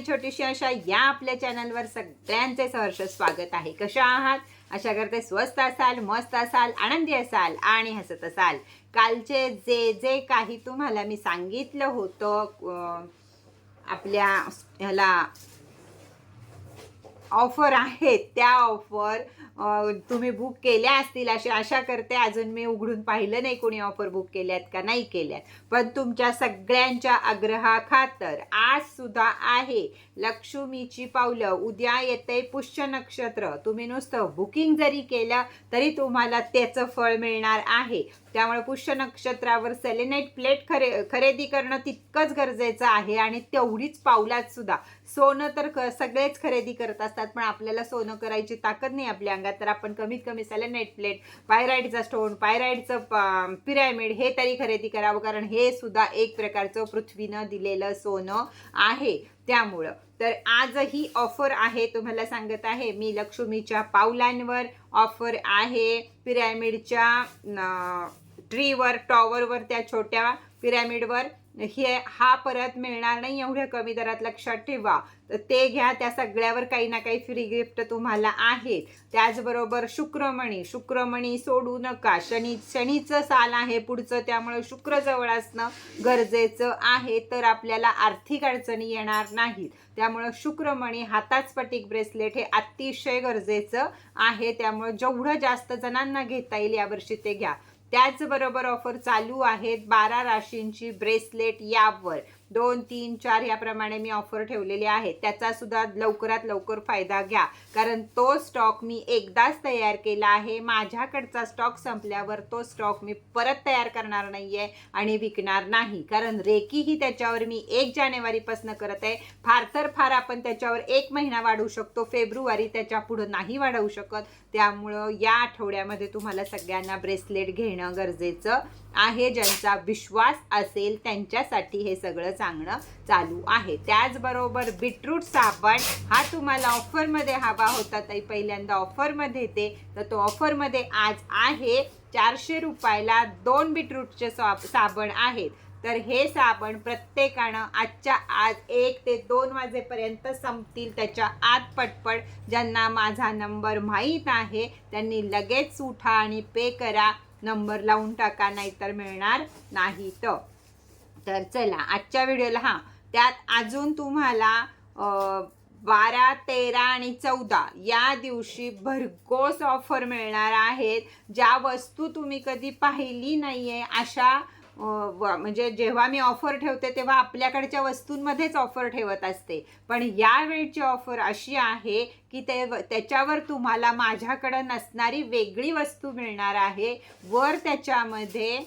आणि छोटीशी अशा या आपल्या चॅनलवर सगळ्यांचे सहर्ष स्वागत आहे. कशा आहात? अशा करते स्वस्त असाल मस्त असाल आनंदी असाल आणि हसत असाल. कालचे जे जे काही तुम्हाला मी सांगितलं होतं आपल्या ह्याला ऑफर आहेत त्या ऑफर तुम्ही बुक केल्या असतील अशी आशा करते. अजून मी उघडून पाहिलं नाही कोणी ऑफर बुक केल्यात का नाही केल्यात. पण तुमच्या सगळ्यांच्या आग्रहाखातर आज सुद्धा आहे लक्ष्मीची पावलं. उद्या येते पुष्य नक्षत्र. तुम्ही नुसतं बुकिंग जरी केलं तरी तुम्हाला त्याचं फळ मिळणार आहे. त्यामुळे पुष्य नक्षत्रावर सेलेनाईट प्लेट खरे खरेदी करणं तितकंच गरजेचं आहे आणि तेवढीच पावलात सुद्धा. सोनं तर क सगळेच खरेदी करत असतात पण आपल्याला सोनं करायची ताकद नाही आपल्या अंगात. तर आपण कमीत कमी सेलेनाईट प्लेट पायराईडचा स्टोन पायराईडचं पिरॅमिड हे तरी खरेदी करावं. कारण हे सुद्धा एक प्रकारचं पृथ्वीनं दिलेलं सोनं आहे. त्यामुळं. तर आजही ऑफर आहे तुम्हाला सांगत आहे. मी लक्ष्मीच्या पावलांवर ऑफर आहे. पिरॅमिडच्या न, ट्रीवर टॉवरवर त्या छोट्या पिरॅमिडवर हे हा परत मिळणार नाही एवढ्या कमी दरात लक्षात ठेवा. तर ते घ्या त्या सगळ्यावर काही ना काही फ्री गिफ्ट तुम्हाला आहेत. त्याचबरोबर शुक्रमणी शुक्रमणी सोडू नका. शनी शनीचं साल आहे पुढचं त्यामुळे शुक्र जवळ असणं गरजेचं आहे तर आपल्याला आर्थिक अडचणी येणार नाहीत. त्यामुळं शुक्रमणी हातात स्फटिक ब्रेसलेट हे अतिशय गरजेचं आहे. त्यामुळं जेवढं जास्त जणांना घेता येईल यावर्षी ते घ्या. त्याचबरोबर ऑफर चालू आहेत बारा राशींची ब्रेसलेट यावर. दोन तीन चार याप्रमाणे मी ऑफर ठेवलेली आहे त्याचा सुद्धा लवकरात लवकर फायदा घ्या. कारण तो स्टॉक मी एकदाच तयार केला आहे. माझ्याकडचा स्टॉक संपल्यावर तो स्टॉक मी परत तयार करणार नाही आहे आणि विकणार नाही. कारण रेकीही त्याच्यावर मी एक जानेवारीपासून करत आहे. फार तर फार आपण त्याच्यावर एक महिना वाढवू शकतो. फेब्रुवारी त्याच्या पुढं नाही वाढवू शकत. त्यामुळं या आठवड्यामध्ये तुम्हाला सगळ्यांना ब्रेसलेट घेणं गरजेचं आहे. ज्यांचा विश्वास असेल त्यांच्यासाठी हे सगळंच सांगणं चालू आहे. त्याचबरोबर बीटरूट साबण हा तुम्हाला ऑफरमध्ये हवा होता ताई. पहिल्यांदा ऑफरमध्ये येते. तर तो ऑफरमध्ये आज आहे. चारशे रुपयाला दोन बीटरूटचे साब साबण आहेत. तर हे साबण प्रत्येकानं आजच्या आज एक ते दोन वाजेपर्यंत संपतील. त्याच्या आत पटपट ज्यांना माझा नंबर माहीत आहे त्यांनी लगेच उठा आणि पे करा. नंबर लावून टाका नाहीतर मिळणार नाही तर तर चला आजच्या व्हिडिओला हां त्यात अजून तुम्हाला बारा तेरा आणि चौदा या दिवशी भरघोस ऑफर मिळणार आहेत. ज्या वस्तू तुम्ही कधी पाहिली नाही आहे अशा व- म्हणजे जेव्हा मी ऑफर ठेवते तेव्हा आपल्याकडच्या वस्तूंमध्येच ऑफर ठेवत असते. पण यावेळची ऑफर अशी आहे की ते त्याच्यावर तुम्हाला माझ्याकडं नसणारी वेगळी वस्तू मिळणार आहे. वर त्याच्यामध्ये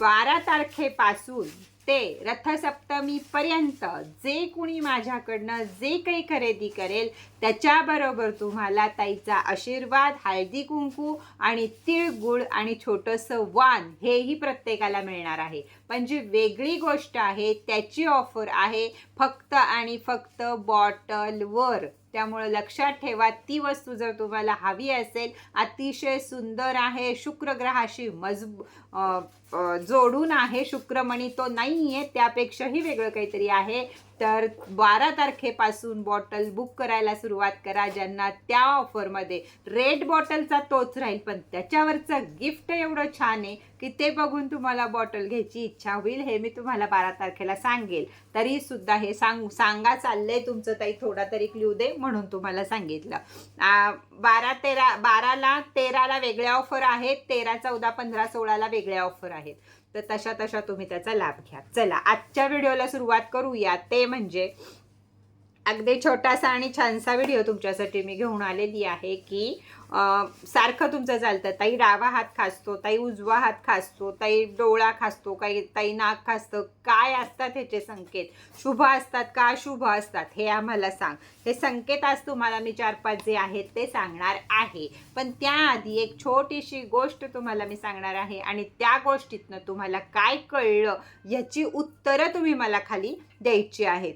बारा तारखेपासून ते रथसप्तमीपर्यंत जे कुणी माझ्याकडनं जे काही खरेदी करेल त्याच्याबरोबर तुम्हाला ताईचा आशीर्वाद हळदी कुंकू आणि तिळगुळ आणि छोटंसं वान हेही प्रत्येकाला मिळणार आहे. पण जी वेगळी गोष्ट आहे त्याची ऑफर आहे फक्त आणि फक्त बॉटलवर त्यामुळे लक्षात ठेवा ती वस्तू जर तुम्हाला हवी असेल अतिशय सुंदर आहे शुक्रग्रहाशी मजबू जोडून आहे शुक्रमणी तो नाही आहे त्यापेक्षाही वेगळं काहीतरी आहे. तर बारा तारखेपासून बॉटल बुक करायला सुरुवात करा ज्यांना त्या ऑफरमध्ये रेड बॉटलचा तोच राहील. पण त्याच्यावरचं गिफ्ट एवढं छान आहे की ते बघून तुम्हाला बॉटल घ्यायची इच्छा होईल हे मी तुम्हाला बारा तारखेला सांगेल. तरी सुद्धा हे सांग सांगा चाललंय तुमचं ताई थोडा तरी क्ल्यू दे म्हणून तुम्हाला सांगितलं. बारा तेरा बाराला तेराला वेगळ्या ऑफर आहेत तेरा चौदा पंधरा सोळाला वेगळ्या ऑफर आहेत. तर तशा तशा तुम्ही त्याचा लाभ घ्या. चला आजच्या व्हिडिओला सुरुवात करूया. ते म्हणजे अगदी छोटासा आणि छानसा व्हिडिओ तुमच्यासाठी मी घेऊन आलेली आहे की सारखं तुमचं चालतं. ताई डावा हात खासतो ताई उजवा हात खासतो ताई डोळा खासतो काही ताई नाक खासतं. काय असतात ह्याचे संकेत? शुभ असतात का अशुभ असतात हे आम्हाला सांग. हे संकेत आज तुम्हाला मी चार पाच जे आहेत ते सांगणार आहे. पण त्याआधी एक छोटीशी गोष्ट तुम्हाला मी सांगणार आहे आणि त्या गोष्टीतनं तुम्हाला काय कळलं याची उत्तरं तुम्ही मला खाली द्यायची आहेत.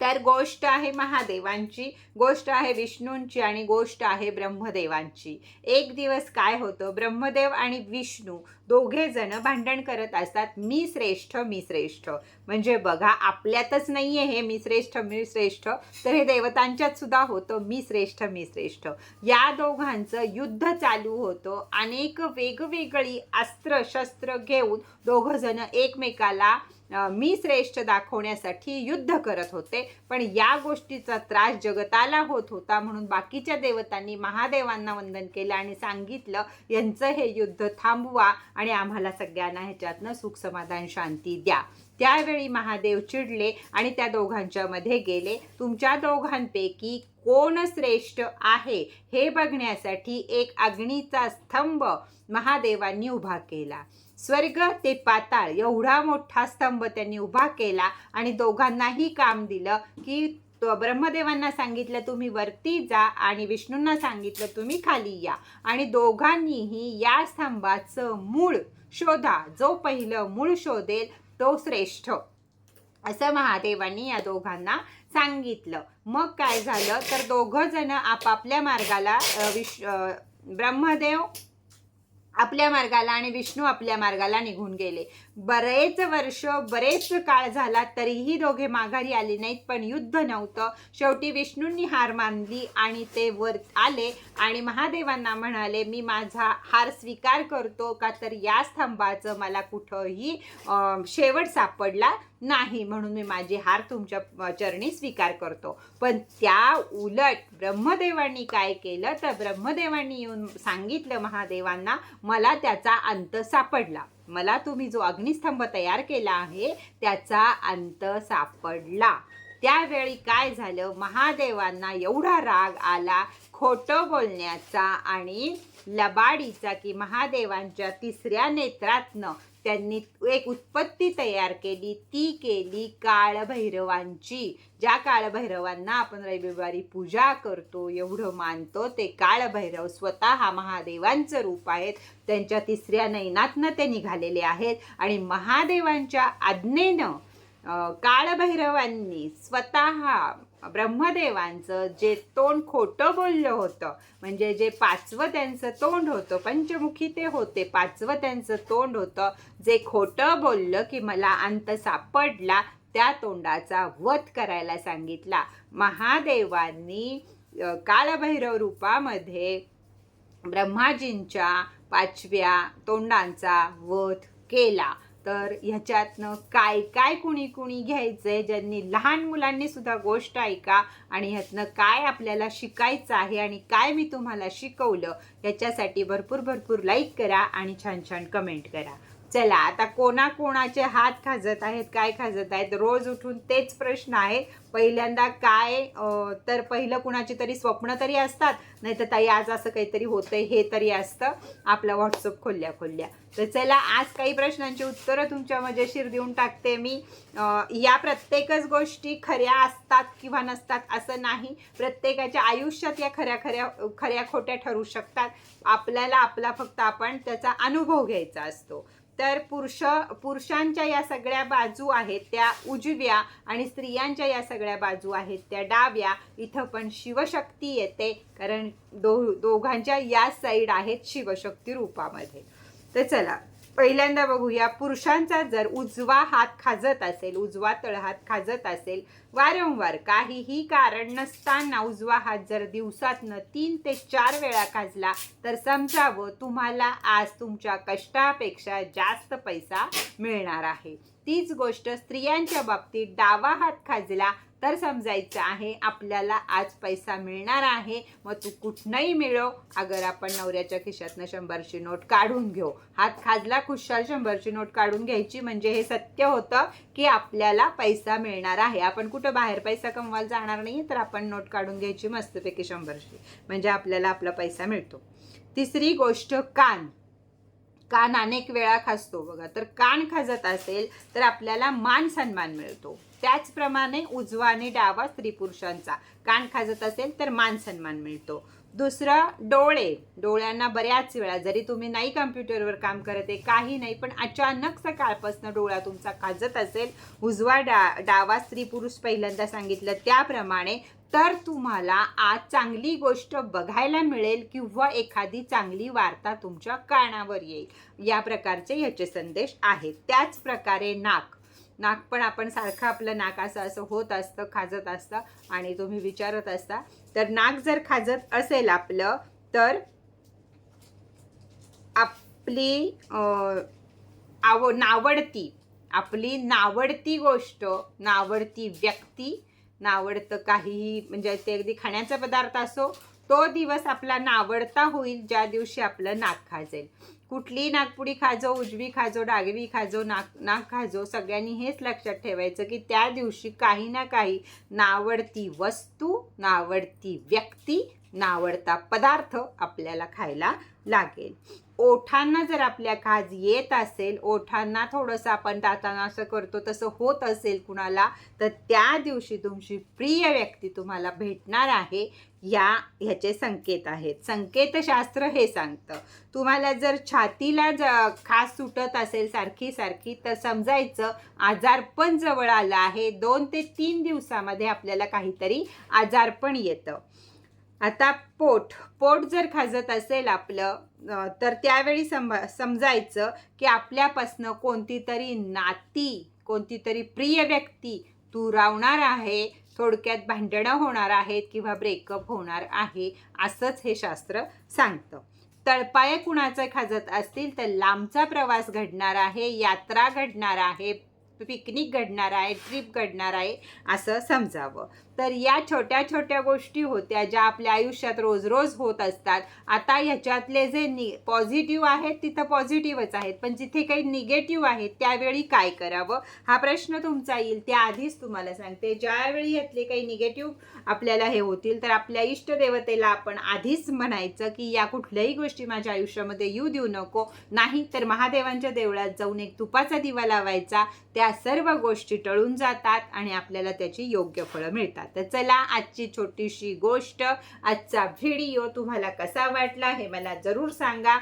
तर गोष्ट आहे महादेवांची गोष्ट आहे विष्णूंची आणि गोष्ट आहे ब्रह्मदेवांची. एक दिवस काय होतं? ब्रह्मदेव आणि विष्णू दोघे जण भांडण करत असतात. मी श्रेष्ठ मी श्रेष्ठ. म्हणजे बघा आपल्यातच नाहीये हे मी श्रेष्ठ मी श्रेष्ठ. तर हे देवतांच्यात सुद्धा होतं. मी श्रेष्ठ मी श्रेष्ठ. या दोघांचं युद्ध चालू होतं. अनेक वेगवेगळी अस्त्र शस्त्र घेऊन दोघ जण एकमेकाला मी श्रेष्ठ दाखवण्यासाठी युद्ध करत होते पण या गोष्टीचा त्रास जगताला होत होता म्हणून बाकीच्या देवतांनी महादेवांना वंदन केलं आणि सांगितलं यांचं हे युद्ध थांबवा आणि आम्हाला सगळ्यांना ह्याच्यातनं सुख समाधान शांती द्या. त्यावेळी महादेव चिडले आणि त्या दोघांच्या मध्ये गेले. तुमच्या दोघांपैकी कोण श्रेष्ठ आहे हे बघण्यासाठी एक अग्नीचा स्तंभ महादेवांनी उभा केला. स्वर्ग ते पाताळ एवढा मोठा स्तंभ त्यांनी उभा केला आणि दोघांनाही काम दिलं की ब्रह्मदेवांना सांगितलं तुम्ही वरती जा आणि विष्णूंना सांगितलं तुम्ही खाली या. आणि दोघांनीही या स्तंभाचं मूळ शोधा जो पहिलं मूळ शोधेल तो श्रेष्ठ. असं महादेवांनी या दोघांना सांगितलं. मग काय झालं? तर दोघं जण आपापल्या मार्गाला विश्व विश ब्रह्मदेव आपल्या मार्गाला आणि विष्णू आपल्या मार्गाला निघून गेले. बरेच वर्ष बरेच काळ झाला तरीही दोघे माघारी आले नाहीत पण युद्ध नव्हतं. शेवटी विष्णूंनी हार मानली आणि ते वर आले आणि महादेवांना म्हणाले मी माझा हार स्वीकार करतो का? तर या स्तंभाचं मला कुठंही शेवट सापडला नाही म्हणून मी माझी हार तुमच्या चरणी स्वीकार करतो. पण त्या उलट ब्रह्मदेवांनी काय केलं? तर ब्रह्मदेवांनी येऊन सांगितलं महादेवांना मला त्याचा अंत सापडला. मला तुम्ही जो अग्निस्तंभ तयार केला आहे त्याचा अंत सापडला. त्यावेळी काय झालं? महादेवांना एवढा राग आला खोटं बोलण्याचा आणि लबाडीचा की महादेवांच्या तिसऱ्या नेत्रातनं त्यांनी एक उत्पत्ती तयार केली. ती केली काळभैरवांची. ज्या काळभैरवांना आपण रविवारी पूजा करतो एवढं मानतो ते काळभैरव स्वतः महादेवांचं रूप आहेत. त्यांच्या तिसऱ्या नैनातनं ते निघालेले आहेत. आणि महादेवांच्या आज्ञेनं काळभैरवांनी स्वतः ब्रह्मदेवांचं जे तोंड खोटं बोललं होतं म्हणजे जे पाचवं त्यांचं तोंड होतं पंचमुखी ते होते पाचवं त्यांचं तोंड होतं जे खोटं बोललं की मला अंत सापडला त्या तोंडाचा वध करायला सांगितला. महादेवांनी अ, काळभैरव रूपामध्ये ब्रह्माजींच्या पाचव्या तोंडांचा वध केला. तर ह्याच्यातनं काय काय कुणी कुणी घ्यायचं आहे ज्यांनी लहान मुलांनी सुद्धा गोष्ट ऐका आणि ह्यातनं काय आपल्याला शिकायचं आहे आणि काय मी तुम्हाला शिकवलं याच्यासाठी भरपूर भरपूर लाईक करा आणि छान छान कमेंट करा. चला आता कोणाकोणाचे हात खाजत आहेत काय खाजत आहेत? रोज उठून तेच प्रश्न आहेत पहिल्यांदा काय तर पहिलं कुणाची तरी स्वप्न तरी असतात. नाही तर ताई आज असं काहीतरी होतंय हे तरी असतं. आपला व्हॉट्सअप खोलल्या खोलल्या. तर चला आज काही प्रश्नांची उत्तरं तुमच्या मजेशीर देऊन टाकते मी. या प्रत्येकच गोष्टी खऱ्या असतात किंवा नसतात असं नाही. प्रत्येकाच्या आयुष्यात या खऱ्या खऱ्या खऱ्या खोट्या ठरू शकतात. आपल्याला आपला फक्त आपण त्याचा अनुभव घ्यायचा असतो. तर पुरुष पुरुषांच्या या सगळ्या बाजू आहेत त्या उजव्या आणि स्त्रियांच्या या सगळ्या बाजू आहेत त्या डाव्या. इथं पण शिवशक्ती येते कारण दो दोघांच्या या साईड आहेत शिवशक्ती रूपामध्ये. तर चला पहिल्यांदा बघूया पुरुषांचा जर उजवा हात खाजत असेल उजवा तळहात खाजत असेल वारंवार काहीही कारण नसताना उजवा हात जर दिवसातनं तीन ते चार वेळा खाजला तर समजावं तुम्हाला आज तुमच्या कष्टापेक्षा जास्त पैसा मिळणार आहे. तीच गोष्ट स्त्रियांच्या बाबतीत डावा हात खाजला तर समजायचं आहे आपल्याला आज पैसा मिळणार आहे. मग तू कुठनंही मिळव. अगर आपण नवऱ्याच्या खिशातनं शंभरची नोट काढून घेऊ. हात खाजला खुशाल शंभरची नोट काढून घ्यायची म्हणजे हे सत्य होतं की आपल्याला पैसा मिळणार आहे. आपण कुठं बाहेर पैसा कमवायला जाणार नाही तर आपण नोट काढून घ्यायची मस्तपैकी शंभरची. म्हणजे आपल्याला आपला पैसा मिळतो. तिसरी गोष्ट कान. कान अनेक वेळा खासतो बघा. तर कान खाजत असेल तर आपल्याला मान सन्मान मिळतो. त्याचप्रमाणे उजवा आणि डावा स्त्री पुरुषांचा. कान खाजत असेल तर मान सन्मान मिळतो. दुसरं डोळे. डोळ्यांना बऱ्याच वेळा जरी तुम्ही नाही कम्प्युटरवर काम करत आहे काही नाही पण अचानक सकाळपासून डोळा तुमचा खाजत असेल उजवा डा डावा स्त्री पुरुष पहिल्यांदा सांगितलं त्याप्रमाणे तर तुम्हाला आज चांगली गोष्ट बघायला मिळेल किंवा एखादी चांगली वार्ता तुमच्या कानावर येईल. या प्रकारचे ह्याचे संदेश आहेत. त्याच प्रकारे नाक. नाक पण आपण सारखं आपलं नाक असं असं होत असतं खाजत असतं आणि तुम्ही विचारत असता. तर नाक जर खाजत असेल आपलं तर आपली आव नावडती आपली नावडती गोष्ट नावडती व्यक्ती नावडतं काहीही म्हणजे ते अगदी खाण्याचा पदार्थ असो तो दिवस आपला नावडता होईल ज्या दिवशी आपलं नाक खाजेल. कुठली नागपुडी खाजो उजवी खाजो डागवी खाजो नाक नाक खाजो सगळ्यांनी हेच लक्षात ठेवायचं की त्या दिवशी काही ना काही नावडती वस्तू नावडती व्यक्ती नावडता पदार्थ आपल्याला खायला लागेल. ओठांना जर आपल्या खाज येत असेल ओठांना थोडंसं आपण दातांना असं करतो तसं होत असेल कुणाला तर त्या दिवशी तुमची प्रिय व्यक्ती तुम्हाला भेटणार आहे. या ह्याचे संकेत आहेत. संकेतशास्त्र हे सांगतं. तुम्हाला जर छातीला ज खास सुटत असेल सारखी सारखी तर समजायचं आजारपण जवळ आलं आहे. दोन ते तीन दिवसामध्ये आपल्याला काहीतरी आजारपण येतं. आता पोट पोट जर खाजत असेल आपलं तर त्यावेळी सम समजायचं की आपल्यापासनं कोणती तरी नाती कोणती तरी प्रिय व्यक्ती तू रावणार आहे. थोडक्यात भांडणं होणार आहेत किंवा ब्रेकअप होणार आहे असंच हे शास्त्र सांगतं. तळपाय कुणाचं खाजत असतील तर लांबचा प्रवास घडणार आहे यात्रा घडणार आहे पिकनिक घडणार आहे ट्रिप घडणार आहे असं समजावं. तर या छोट्या छोट्या गोष्टी होत्या ज्या आपल्या आयुष्यात रोज रोज होत असतात. आता ह्याच्यातले जे नि पॉझिटिव्ह आहेत तिथं पॉझिटिव्हच आहेत. पण जिथे काही निगेटिव्ह आहेत त्यावेळी काय करावं? हा प्रश्न तुमचा येईल. त्याआधीच तुम्हाला सांगते. ज्यावेळी यातले काही निगेटिव्ह आपल्याला हे होतील. तर आपल्या इष्टदेवतेला आपण आधीच म्हणायचं की या कुठल्याही गोष्टी माझ्या आयुष्यामध्ये येऊ देऊ नको. नाही तर महादेवांच्या देवळात जाऊन एक तुपाचा दिवा लावायचा. त्या सर्व गोष्टी टळून जातात आणि आपल्याला त्याची योग्य फळं मिळतात. तर चला आजची छोटीशी गोष्ट आजचा व्हिडिओ तुम्हाला कसा वाटला हे मला जरूर सांगा.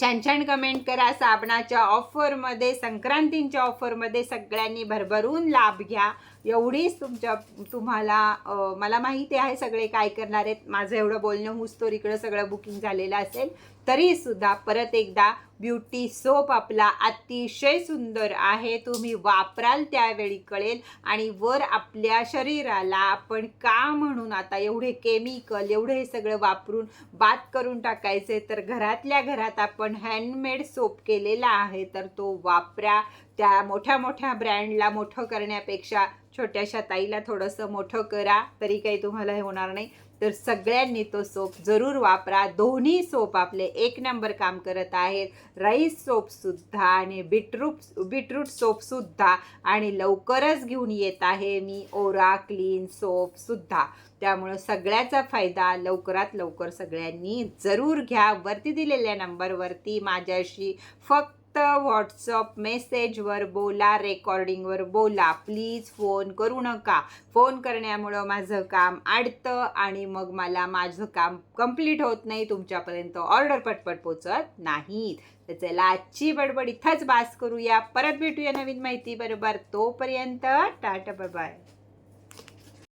छान छान कमेंट करा. साबणाच्या ऑफरमध्ये संक्रांतींच्या ऑफरमध्ये सगळ्यांनी भरभरून लाभ घ्या. एवढीच तुमच्या तुम्हाला मला माहिती आहे सगळे काय करणार आहेत. माझं एवढं बोलणं हुसतोर इकडं सगळं बुकिंग झालेलं असेल. तरी सुद्धा परत एकदा ब्युटी सोप आपला अतिशय सुंदर आहे. तुम्ही वापराल त्यावेळी कळेल. आणि वर आपल्या शरीराला आपण का म्हणून आता एवढे केमिकल एवढे हे सगळं वापरून बात करून टाकायचे? तर घरातल्या घरात आपण हँडमेड सोप केलेला आहे. तर तो वापरा. त्या मोठ्या मोठ्या ब्रँडला मोठं करण्यापेक्षा छोट्याशा ताईला थोडंसं मोठं करा. तरी काही तुम्हाला हे होणार नाही. तर सगळ्यांनी तो सोप जरूर वापरा. दोन्ही सोप आपले एक नंबर काम करत आहेत. राईस सोपसुद्धा आणि बीटरूट बीटरूट सोपसुद्धा आणि लवकरच घेऊन येत आहे मी ओरा क्लीन सोपसुद्धा त्यामुळं सगळ्याचा फायदा लवकरात लवकर सगळ्यांनी जरूर घ्या. वरती दिलेल्या नंबरवरती माझ्याशी फक्त फक्त व्हॉट्सअप मेसेजवर बोला रेकॉर्डिंगवर बोला. प्लीज फोन करू नका. फोन करण्यामुळं माझं काम अडतं आणि मग मला माझं काम कंप्लीट होत नाही. तुमच्यापर्यंत ऑर्डर पटपट पोचत नाहीत. तर चला आजची बडबड इथंच बास करूया. परत भेटूया नवीन माहिती बरोबर तोपर्यंत टाटा बाय